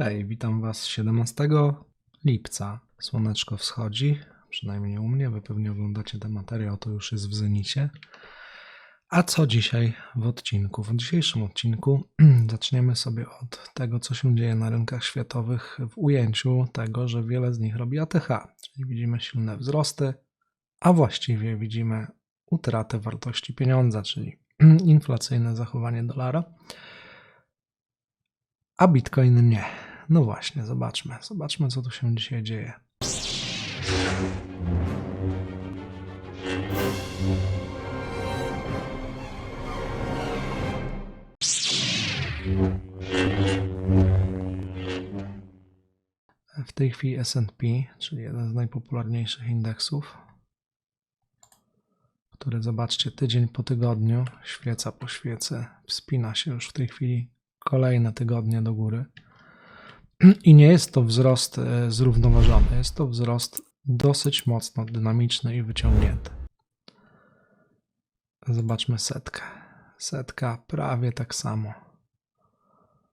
Hej, witam Was 17 lipca. Słoneczko wschodzi, przynajmniej u mnie. Wy pewnie oglądacie ten materiał, to już jest w zenicie. A co dzisiaj w odcinku? W dzisiejszym odcinku zaczniemy sobie od tego, co się dzieje na rynkach światowych w ujęciu tego, że wiele z nich robi ATH, czyli widzimy silne wzrosty, a właściwie widzimy utratę wartości pieniądza, czyli inflacyjne zachowanie dolara a Bitcoin nie. No właśnie, zobaczmy. Zobaczmy, co tu się dzisiaj dzieje. W tej chwili SP, czyli jeden z najpopularniejszych indeksów, który zobaczcie tydzień po tygodniu, świeca po świecy, wspina się już w tej chwili kolejne tygodnie do góry. I nie jest to wzrost e, zrównoważony, jest to wzrost dosyć mocno dynamiczny i wyciągnięty. Zobaczmy setkę. Setka prawie tak samo.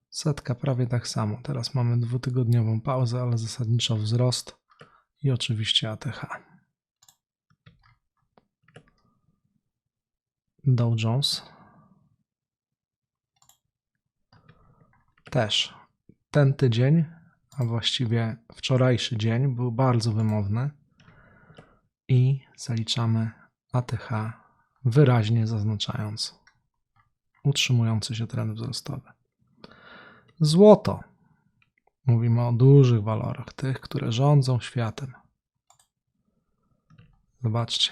Setka prawie tak samo. Teraz mamy dwutygodniową pauzę, ale zasadniczo wzrost i oczywiście ATH. Dow Jones też ten tydzień, a właściwie wczorajszy dzień był bardzo wymowny i zaliczamy ATH wyraźnie zaznaczając utrzymujący się trend wzrostowy. Złoto. Mówimy o dużych walorach, tych, które rządzą światem. Zobaczcie.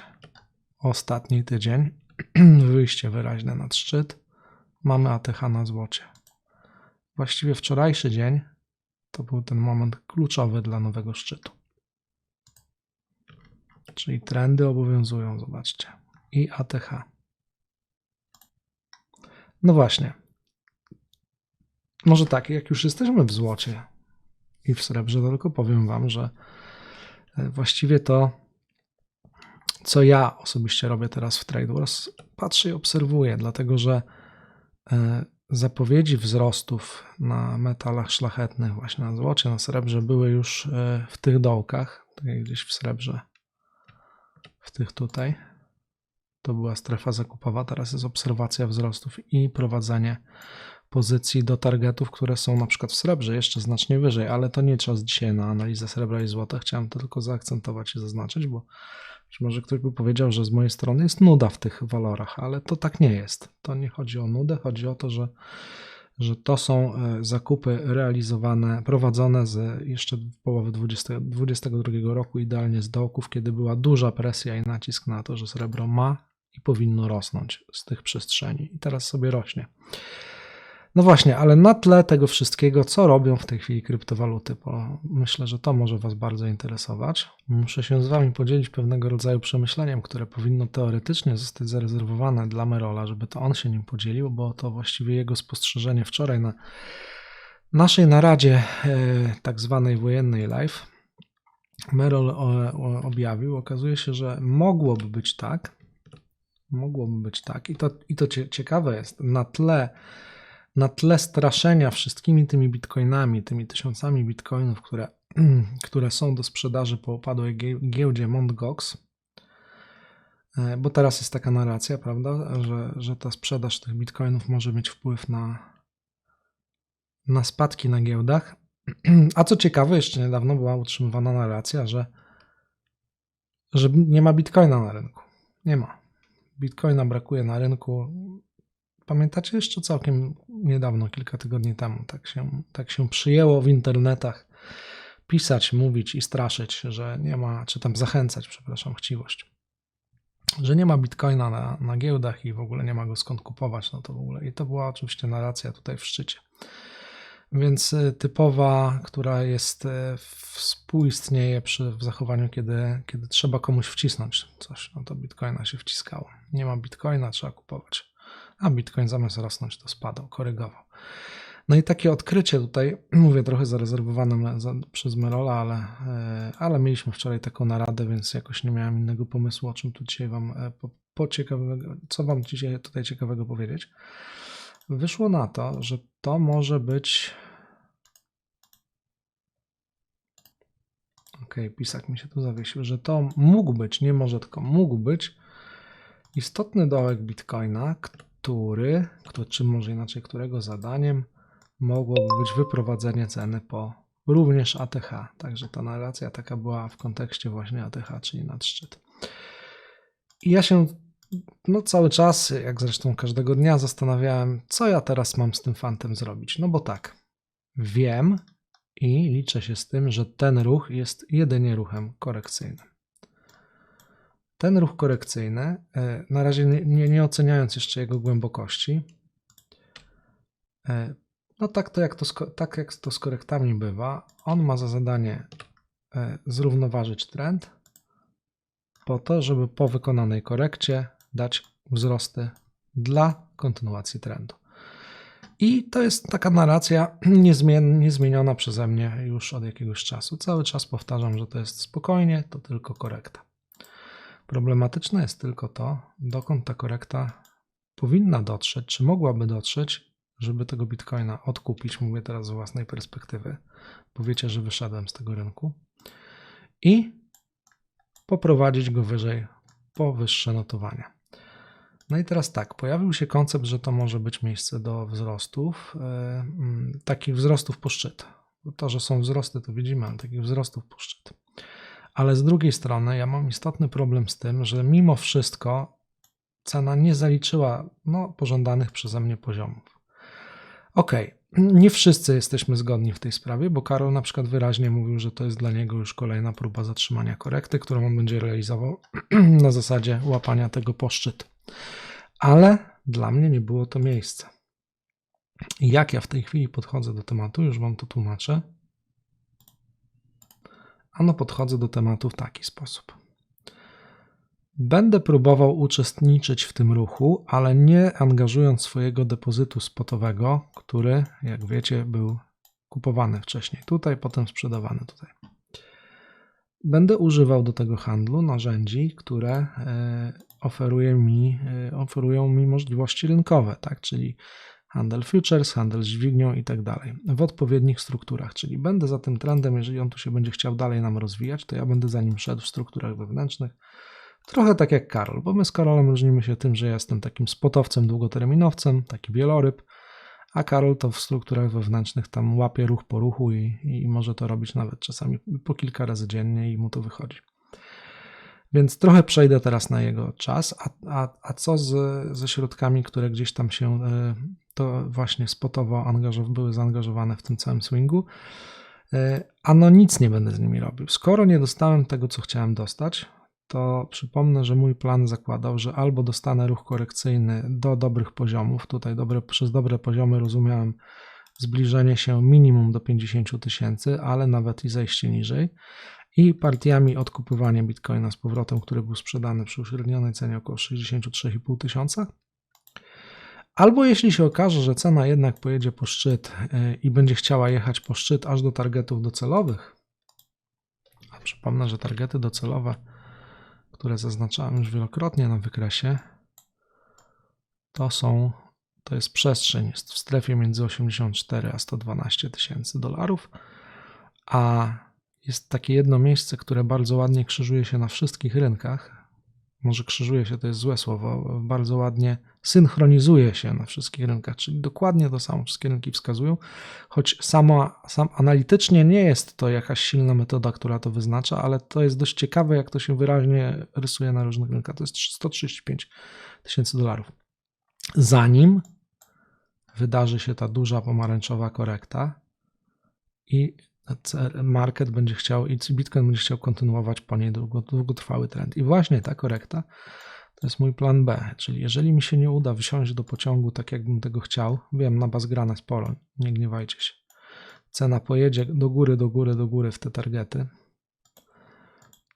Ostatni tydzień, wyjście wyraźne nad szczyt. Mamy ATH na złocie. Właściwie wczorajszy dzień to był ten moment kluczowy dla nowego szczytu. Czyli trendy obowiązują, zobaczcie. I ATH. No właśnie. Może tak, jak już jesteśmy w złocie i w srebrze, to tylko powiem Wam, że e, właściwie to, co ja osobiście robię teraz w Trade Wars, patrzę i obserwuję, dlatego że e, zapowiedzi wzrostów na metalach szlachetnych, właśnie na złocie, na srebrze, były już e, w tych dołkach, tak gdzieś w srebrze, w tych tutaj. To była strefa zakupowa, teraz jest obserwacja wzrostów i prowadzenie pozycji do targetów, które są na przykład w srebrze jeszcze znacznie wyżej, ale to nie czas dzisiaj na analizę srebra i złota. Chciałem to tylko zaakcentować i zaznaczyć, bo być może ktoś by powiedział, że z mojej strony jest nuda w tych walorach, ale to tak nie jest. To nie chodzi o nudę, chodzi o to, że, że to są e, zakupy realizowane, prowadzone z jeszcze połowy 2022 roku, idealnie z dołków, kiedy była duża presja i nacisk na to, że srebro ma i powinno rosnąć z tych przestrzeni. I teraz sobie rośnie. No właśnie, ale na tle tego wszystkiego, co robią w tej chwili kryptowaluty, bo myślę, że to może Was bardzo interesować. Muszę się z Wami podzielić pewnego rodzaju przemyśleniem, które powinno teoretycznie zostać zarezerwowane dla Merola, żeby to on się nim podzielił, bo to właściwie jego spostrzeżenie wczoraj na naszej naradzie, e, tak zwanej wojennej live, Merol objawił. Okazuje się, że mogłoby być tak, mogłoby być tak, i to, i to ciekawe jest, na tle na tle straszenia wszystkimi tymi bitcoinami, tymi tysiącami bitcoinów, które, które są do sprzedaży po upadłej giełdzie Mt. Gox, e, bo teraz jest taka narracja, prawda, że, że ta sprzedaż tych bitcoinów może mieć wpływ na, na spadki na giełdach. A co ciekawe, jeszcze niedawno była utrzymywana narracja, że, że nie ma bitcoina na rynku. Nie ma. Bitcoina brakuje na rynku. Pamiętacie jeszcze całkiem niedawno, kilka tygodni temu, tak się, tak się przyjęło w internetach pisać, mówić i straszyć, że nie ma, czy tam zachęcać, przepraszam, chciwość, że nie ma bitcoina na, na giełdach i w ogóle nie ma go skąd kupować, no to w ogóle. I to była oczywiście narracja tutaj w szczycie. Więc y, typowa, która jest, y, współistnieje przy w zachowaniu, kiedy, kiedy trzeba komuś wcisnąć coś, no to bitcoina się wciskało. Nie ma bitcoina, trzeba kupować a Bitcoin zamiast rosnąć to spadał, korygował. No i takie odkrycie tutaj, mówię trochę zarezerwowane przez Merola, ale, e, ale mieliśmy wczoraj taką naradę, więc jakoś nie miałem innego pomysłu, o czym tu dzisiaj wam e, po, po ciekawego, co wam dzisiaj tutaj ciekawego powiedzieć. Wyszło na to, że to może być ok, pisak mi się tu zawiesił, że to mógł być, nie może tylko mógł być istotny dołek Bitcoina, który, który, czy może inaczej, którego zadaniem mogłoby być wyprowadzenie ceny po również ATH. Także ta narracja taka była w kontekście właśnie ATH, czyli nadszczyt. I ja się no, cały czas, jak zresztą każdego dnia, zastanawiałem, co ja teraz mam z tym fantem zrobić. No bo tak, wiem i liczę się z tym, że ten ruch jest jedynie ruchem korekcyjnym. Ten ruch korekcyjny, e, na razie nie, nie oceniając jeszcze jego głębokości, e, no tak, to jak to, tak jak to z korektami bywa, on ma za zadanie e, zrównoważyć trend po to, żeby po wykonanej korekcie dać wzrosty dla kontynuacji trendu. I to jest taka narracja niezmien, niezmieniona przeze mnie już od jakiegoś czasu. Cały czas powtarzam, że to jest spokojnie, to tylko korekta. Problematyczne jest tylko to, dokąd ta korekta powinna dotrzeć, czy mogłaby dotrzeć, żeby tego bitcoina odkupić. Mówię teraz z własnej perspektywy. Powiecie, że wyszedłem z tego rynku i poprowadzić go wyżej po wyższe notowania. No i teraz tak, pojawił się koncept, że to może być miejsce do wzrostów, mm, takich wzrostów po szczyt. To, że są wzrosty, to widzimy, ale takich wzrostów po szczyt. Ale z drugiej strony, ja mam istotny problem z tym, że mimo wszystko cena nie zaliczyła no, pożądanych przeze mnie poziomów. Okej, okay. nie wszyscy jesteśmy zgodni w tej sprawie, bo Karol na przykład wyraźnie mówił, że to jest dla niego już kolejna próba zatrzymania korekty, którą on będzie realizował na zasadzie łapania tego po szczyt. Ale dla mnie nie było to miejsce. Jak ja w tej chwili podchodzę do tematu, już Wam to tłumaczę. Ano podchodzę do tematu w taki sposób. Będę próbował uczestniczyć w tym ruchu, ale nie angażując swojego depozytu spotowego, który, jak wiecie, był kupowany wcześniej tutaj, potem sprzedawany tutaj. Będę używał do tego handlu narzędzi, które e, oferuje mi, e, oferują mi możliwości rynkowe, tak? czyli handel futures, handel dźwignią i tak dalej, w odpowiednich strukturach, czyli będę za tym trendem, jeżeli on tu się będzie chciał dalej nam rozwijać, to ja będę za nim szedł w strukturach wewnętrznych, trochę tak jak Karol, bo my z Karolem różnimy się tym, że ja jestem takim spotowcem, długoterminowcem, taki wieloryb, a Karol to w strukturach wewnętrznych tam łapie ruch po ruchu i, i może to robić nawet czasami po kilka razy dziennie i mu to wychodzi. Więc trochę przejdę teraz na jego czas, a, a, a co z, ze środkami, które gdzieś tam się e, to właśnie spotowo angażow, były zaangażowane w tym całym swingu. E, a no nic nie będę z nimi robił. Skoro nie dostałem tego, co chciałem dostać, to przypomnę, że mój plan zakładał, że albo dostanę ruch korekcyjny do dobrych poziomów, tutaj dobre, przez dobre poziomy rozumiałem zbliżenie się minimum do 50 tysięcy, ale nawet i zejście niżej, i partiami odkupywania bitcoina z powrotem, który był sprzedany przy uśrednionej cenie około 63,5 tysiąca. Albo jeśli się okaże, że cena jednak pojedzie po szczyt y, i będzie chciała jechać po szczyt aż do targetów docelowych, a przypomnę, że targety docelowe które zaznaczałem już wielokrotnie na wykresie, to są, to jest przestrzeń, jest w strefie między 84 a 112 tysięcy dolarów, a jest takie jedno miejsce, które bardzo ładnie krzyżuje się na wszystkich rynkach, może krzyżuje się to jest złe słowo, bardzo ładnie synchronizuje się na wszystkich rynkach, czyli dokładnie to samo wszystkie rynki wskazują, choć sama, sam analitycznie nie jest to jakaś silna metoda, która to wyznacza, ale to jest dość ciekawe, jak to się wyraźnie rysuje na różnych rynkach. To jest 135 tysięcy dolarów. Zanim wydarzy się ta duża pomarańczowa korekta i market będzie chciał i Bitcoin będzie chciał kontynuować po niej długotrwały trend. I właśnie ta korekta to jest mój plan B, czyli jeżeli mi się nie uda wysiąść do pociągu tak, jakbym tego chciał, wiem, na bazgrane sporo, nie gniewajcie się, cena pojedzie do góry, do góry, do góry w te targety,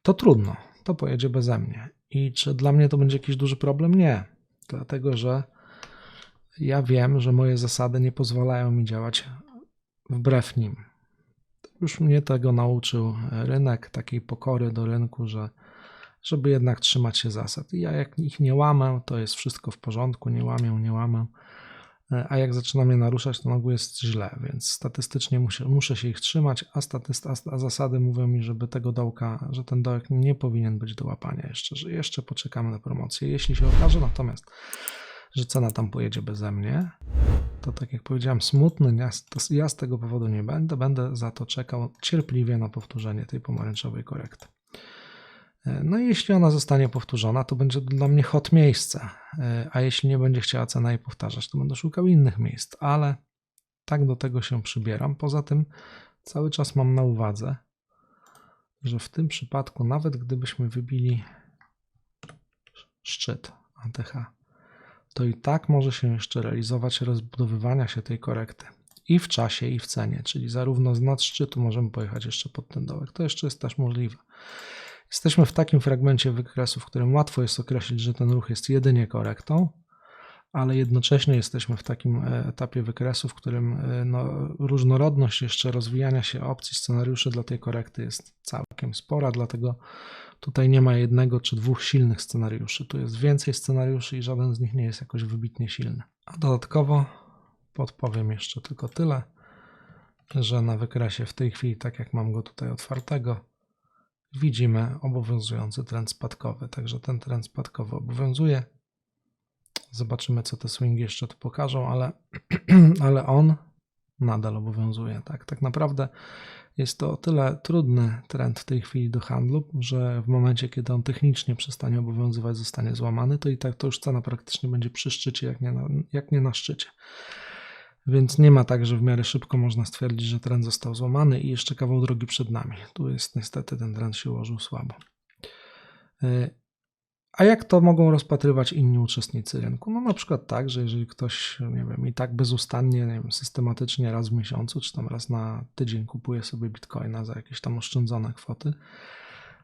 to trudno, to pojedzie beze mnie. I czy dla mnie to będzie jakiś duży problem? Nie, dlatego że ja wiem, że moje zasady nie pozwalają mi działać wbrew nim. Już mnie tego nauczył rynek, takiej pokory do rynku, że żeby jednak trzymać się zasad. I ja jak ich nie łamę, to jest wszystko w porządku, nie łamię, nie łamę. E, A jak zaczynam je naruszać, to na ogół jest źle, więc statystycznie muszę, muszę się ich trzymać, a, statyst, a, a zasady mówią mi, żeby tego dołka, że ten dołek nie powinien być do łapania jeszcze, że jeszcze poczekamy na promocję. Jeśli się okaże natomiast, że cena tam pojedzie beze mnie, to tak jak powiedziałem, smutny, ja, z tego powodu nie będę, będę za to czekał cierpliwie na powtórzenie tej pomarańczowej korekty. E, No i jeśli ona zostanie powtórzona, to będzie dla mnie hot miejsce, E, a jeśli nie będzie chciała cena jej powtarzać, to będę szukał innych miejsc, ale tak do tego się przybieram. Poza tym cały czas mam na uwadze, że w tym przypadku, nawet gdybyśmy wybili szczyt ATH, to i tak może się jeszcze realizować rozbudowywania się tej korekty i w czasie, i w cenie, czyli zarówno z nadszczytu możemy pojechać jeszcze pod ten dołek. To jeszcze jest też możliwe. Jesteśmy w takim fragmencie wykresu, w którym łatwo jest określić, że ten ruch jest jedynie korektą, ale jednocześnie jesteśmy w takim e, etapie wykresu, w którym e, no, różnorodność jeszcze rozwijania się opcji, scenariuszy dla tej korekty jest całkiem spora, dlatego tutaj nie ma jednego czy dwóch silnych scenariuszy. Tu jest więcej scenariuszy i żaden z nich nie jest jakoś wybitnie silny. A dodatkowo podpowiem jeszcze tylko tyle, że na wykresie w tej chwili, tak jak mam go tutaj otwartego, widzimy obowiązujący trend spadkowy. Także ten trend spadkowy obowiązuje. Zobaczymy, co te swingi jeszcze tu pokażą, ale, ale on nadal obowiązuje. Tak? tak naprawdę jest to o tyle trudny trend w tej chwili do handlu, że w momencie, kiedy on technicznie przestanie obowiązywać, zostanie złamany, to i tak to już cena praktycznie będzie przy szczycie, jak nie na, jak nie na szczycie. Więc nie ma tak, że w miarę szybko można stwierdzić, że trend został złamany i jeszcze kawał drogi przed nami. Tu jest niestety ten trend się ułożył słabo. A jak to mogą rozpatrywać inni uczestnicy rynku? No na przykład tak, że jeżeli ktoś, nie wiem, i tak bezustannie, nie wiem, systematycznie raz w miesiącu, czy tam raz na tydzień kupuje sobie bitcoina za jakieś tam oszczędzone kwoty,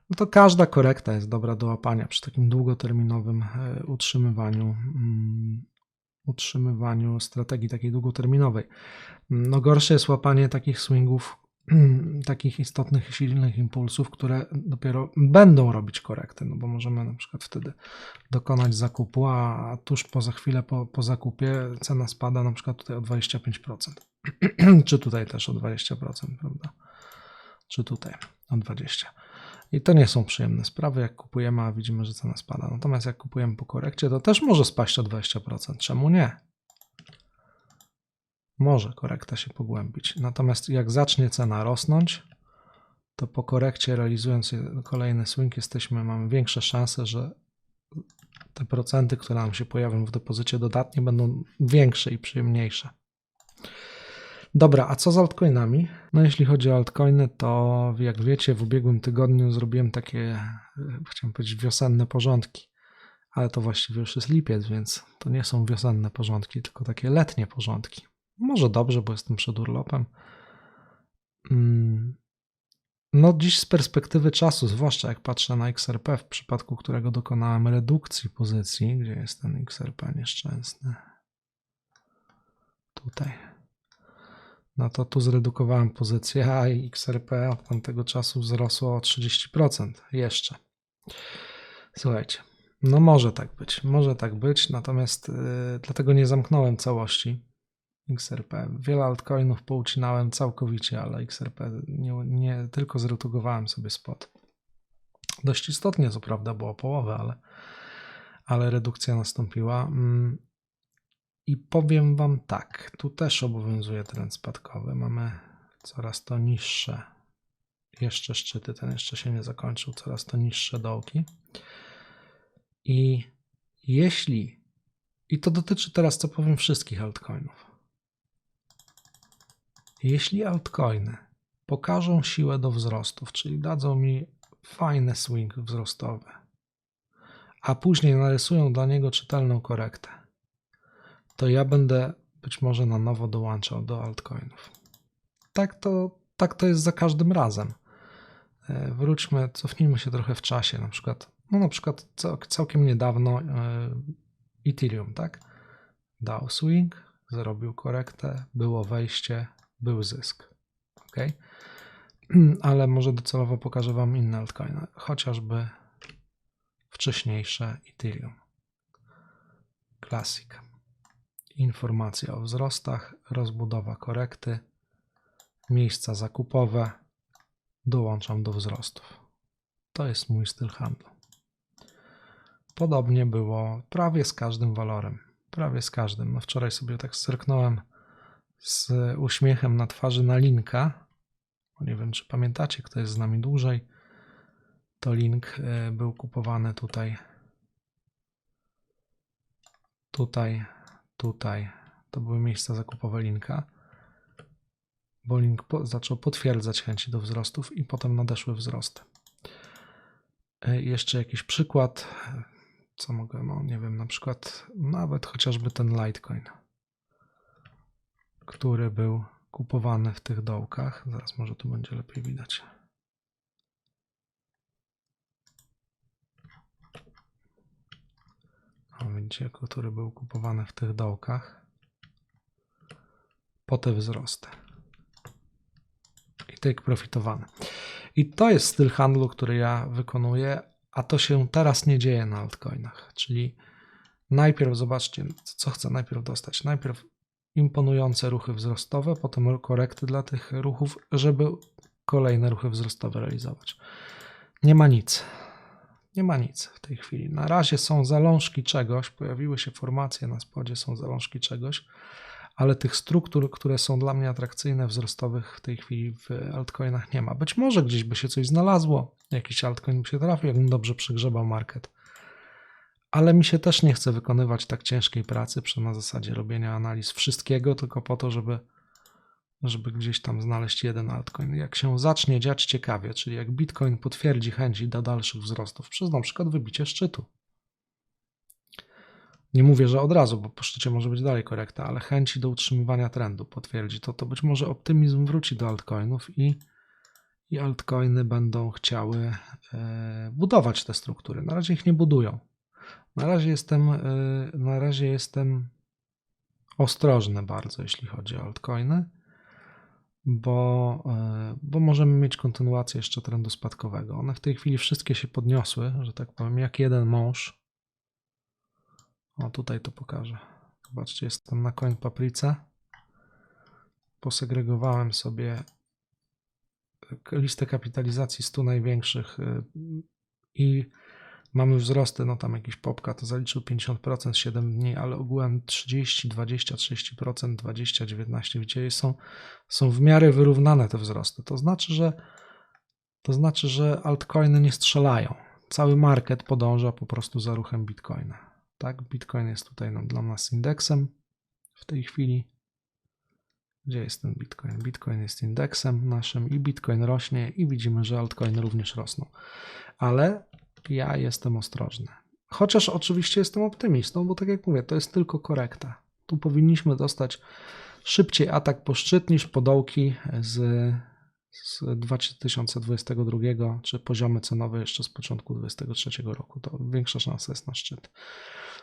no to każda korekta jest dobra do łapania przy takim długoterminowym utrzymywaniu utrzymywaniu strategii takiej długoterminowej. No gorsze jest łapanie takich swingów, takich istotnych silnych impulsów, które dopiero będą robić korektę, no bo możemy na przykład wtedy dokonać zakupu, a tuż po za chwilę po, po zakupie cena spada na przykład tutaj o 25%. Czy tutaj też o 20%, prawda? Czy tutaj o 20%. I to nie są przyjemne sprawy, jak kupujemy, a widzimy, że cena spada. Natomiast jak kupujemy po korekcie, to też może spaść o 20%. Czemu nie? Może korekta się pogłębić. Natomiast jak zacznie cena rosnąć, to po korekcie realizując kolejny swing jesteśmy, mamy większe szanse, że te procenty, które nam się pojawią w depozycie dodatnie będą większe i przyjemniejsze. Dobra, a co z altcoinami? No jeśli chodzi o altcoiny, to jak wiecie, w ubiegłym tygodniu zrobiłem takie, chciałem powiedzieć, wiosenne porządki, ale to właściwie już jest lipiec, więc to nie są wiosenne porządki, tylko takie letnie porządki. Może dobrze, bo jestem przed urlopem. No dziś z perspektywy czasu, zwłaszcza jak patrzę na XRP, w przypadku którego dokonałem redukcji pozycji, gdzie jest ten XRP nieszczęsny? Tutaj no to tu zredukowałem pozycję, a XRP od tamtego czasu wzrosło o 30% jeszcze. Słuchajcie, no może tak być, może tak być, natomiast yy, dlatego nie zamknąłem całości XRP. Wiele altcoinów poucinałem całkowicie, ale XRP nie, nie tylko zredukowałem sobie spot. Dość istotnie, co prawda, było połowę, ale, ale redukcja nastąpiła. Mm. I powiem Wam tak, tu też obowiązuje trend spadkowy. Mamy coraz to niższe, jeszcze szczyty, ten jeszcze się nie zakończył, coraz to niższe dołki. I jeśli, i to dotyczy teraz, co powiem, wszystkich altcoinów. Jeśli altcoiny pokażą siłę do wzrostów, czyli dadzą mi fajny swing wzrostowy, a później narysują dla niego czytelną korektę, to ja będę być może na nowo dołączał do altcoinów. Tak to, tak to jest za każdym razem. Wróćmy, cofnijmy się trochę w czasie, na przykład, no na przykład całkiem niedawno Ethereum, tak? Dał swing, zrobił korektę, było wejście, był zysk. Ok? Ale może docelowo pokażę Wam inne altcoiny, chociażby wcześniejsze Ethereum. Classic. informacje o wzrostach, rozbudowa korekty, miejsca zakupowe, dołączam do wzrostów. To jest mój styl handlu. Podobnie było prawie z każdym walorem. Prawie z każdym. No wczoraj sobie tak zerknąłem z uśmiechem na twarzy na linka. Bo Nie wiem, czy pamiętacie, kto jest z nami dłużej. To link e, był kupowany tutaj. Tutaj, tutaj. To były miejsca zakupowe linka. Bo link po, zaczął potwierdzać chęci do wzrostów i potem nadeszły wzrosty. E, Jeszcze jakiś przykład. Co mogę, no nie wiem, na przykład nawet chociażby ten Litecoin, który był kupowany w tych dołkach. Zaraz może tu będzie lepiej widać. Widzicie, który był kupowany w tych dołkach po te wzrosty. I take profitowany. I to jest styl handlu, który ja wykonuję, a to się teraz nie dzieje na altcoinach. Czyli najpierw zobaczcie, co chcę najpierw dostać. Najpierw imponujące ruchy wzrostowe, potem korekty dla tych ruchów, żeby kolejne ruchy wzrostowe realizować. Nie ma nic. Nie ma nic w tej chwili. Na razie są zalążki czegoś, pojawiły się formacje na spodzie, są zalążki czegoś, ale tych struktur, które są dla mnie atrakcyjne, wzrostowych w tej chwili w altcoinach nie ma. Być może gdzieś by się coś znalazło, jakiś altcoin by się trafił, jakbym dobrze przygrzebał market. Ale mi się też nie chce wykonywać tak ciężkiej pracy przy na zasadzie robienia analiz wszystkiego, tylko po to, żeby, żeby gdzieś tam znaleźć jeden altcoin. Jak się zacznie dziać ciekawie, czyli jak Bitcoin potwierdzi chęci do dalszych wzrostów, przez na przykład wybicie szczytu. Nie mówię, że od razu, bo po szczycie może być dalej korekta, ale chęci do utrzymywania trendu potwierdzi to, to być może optymizm wróci do altcoinów i, i altcoiny będą chciały e, budować te struktury. Na razie ich nie budują. Na razie jestem, e, na razie jestem ostrożny bardzo, jeśli chodzi o altcoiny, bo, e, bo możemy mieć kontynuację jeszcze trendu spadkowego. One w tej chwili wszystkie się podniosły, że tak powiem, jak jeden mąż. O, tutaj to pokażę. Zobaczcie, jestem na koń papryce. Posegregowałem sobie listę kapitalizacji 100 największych y, i mamy wzrosty, no tam jakiś popka to zaliczył 50% 7 dni, ale ogółem 30, 20, 30%, 20, 19, widzicie, są, są w miarę wyrównane te wzrosty. To znaczy, że to znaczy, że altcoiny nie strzelają. Cały market podąża po prostu za ruchem Bitcoina. Tak, Bitcoin jest tutaj no, dla nas indeksem w tej chwili. Gdzie jest ten Bitcoin? Bitcoin jest indeksem naszym i Bitcoin rośnie i widzimy, że altcoiny również rosną. Ale ja jestem ostrożny. Chociaż oczywiście jestem optymistą, bo tak jak mówię, to jest tylko korekta. Tu powinniśmy dostać szybciej atak po szczyt niż podołki z, z 2022, czy poziomy cenowe jeszcze z początku 2023 roku. To większa szansa jest na szczyt.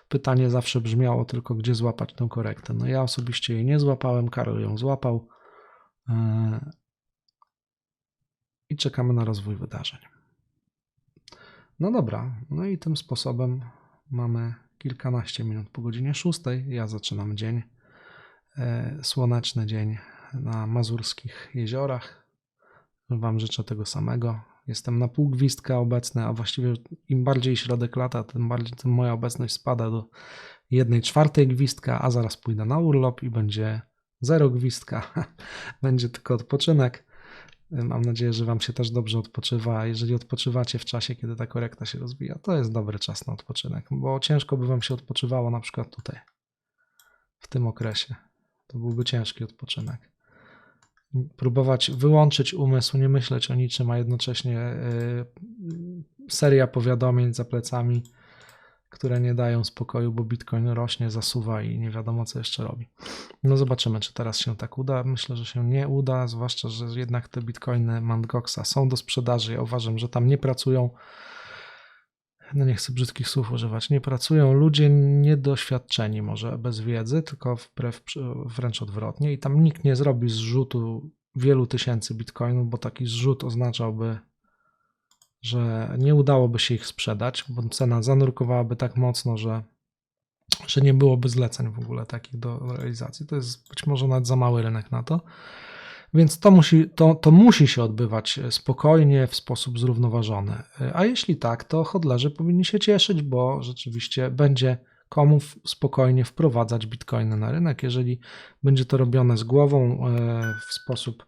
Pytanie zawsze brzmiało tylko, gdzie złapać tę korektę. No ja osobiście jej nie złapałem, Karol ją złapał yy, i czekamy na rozwój wydarzeń. No dobra, no i tym sposobem mamy kilkanaście minut po godzinie 6. Ja zaczynam dzień, yy, słoneczny dzień na mazurskich jeziorach. Wam życzę tego samego. Jestem na pół gwizdka obecny, a właściwie im bardziej środek lata, tym bardziej tym moja obecność spada do jednej czwartej gwizdka, a zaraz pójdę na urlop i będzie zero gwizdka. będzie tylko odpoczynek. Mam nadzieję, że Wam się też dobrze odpoczywa. Jeżeli odpoczywacie w czasie, kiedy ta korekta się rozwija, to jest dobry czas na odpoczynek, bo ciężko by Wam się odpoczywało na przykład tutaj, w tym okresie. To byłby ciężki odpoczynek próbować wyłączyć umysł, nie myśleć o niczym, a jednocześnie y, seria powiadomień za plecami, które nie dają spokoju, bo Bitcoin rośnie, zasuwa i nie wiadomo, co jeszcze robi. No zobaczymy, czy teraz się tak uda. Myślę, że się nie uda, zwłaszcza, że jednak te Bitcoiny Mangoxa są do sprzedaży. Ja uważam, że tam nie pracują no nie chcę brzydkich słów używać, nie pracują ludzie niedoświadczeni, może bez wiedzy, tylko wbrew, wręcz odwrotnie. I tam nikt nie zrobi zrzutu wielu tysięcy bitcoinów, bo taki zrzut oznaczałby, że nie udałoby się ich sprzedać, bo cena zanurkowałaby tak mocno, że, że nie byłoby zleceń w ogóle takich do realizacji. To jest być może nawet za mały rynek na to. Więc to musi, to, to musi się odbywać spokojnie, w sposób zrównoważony. A jeśli tak, to hodlerzy powinni się cieszyć, bo rzeczywiście będzie komu spokojnie wprowadzać bitcoiny na rynek. Jeżeli będzie to robione z głową e, w sposób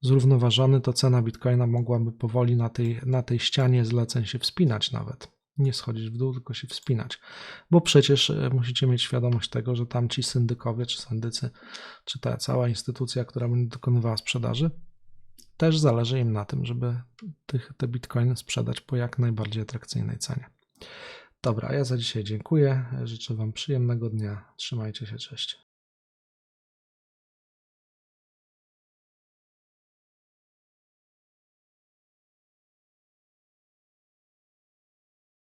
zrównoważony, to cena bitcoina mogłaby powoli na tej, na tej ścianie zleceń się wspinać nawet. Nie schodzić w dół, tylko się wspinać. Bo przecież e, musicie mieć świadomość tego, że tam ci syndykowie czy syndycy, czy ta cała instytucja, która będzie dokonywała sprzedaży, też zależy im na tym, żeby tych, te bitcoiny sprzedać po jak najbardziej atrakcyjnej cenie. Dobra, ja za dzisiaj dziękuję. Życzę Wam przyjemnego dnia. Trzymajcie się, cześć.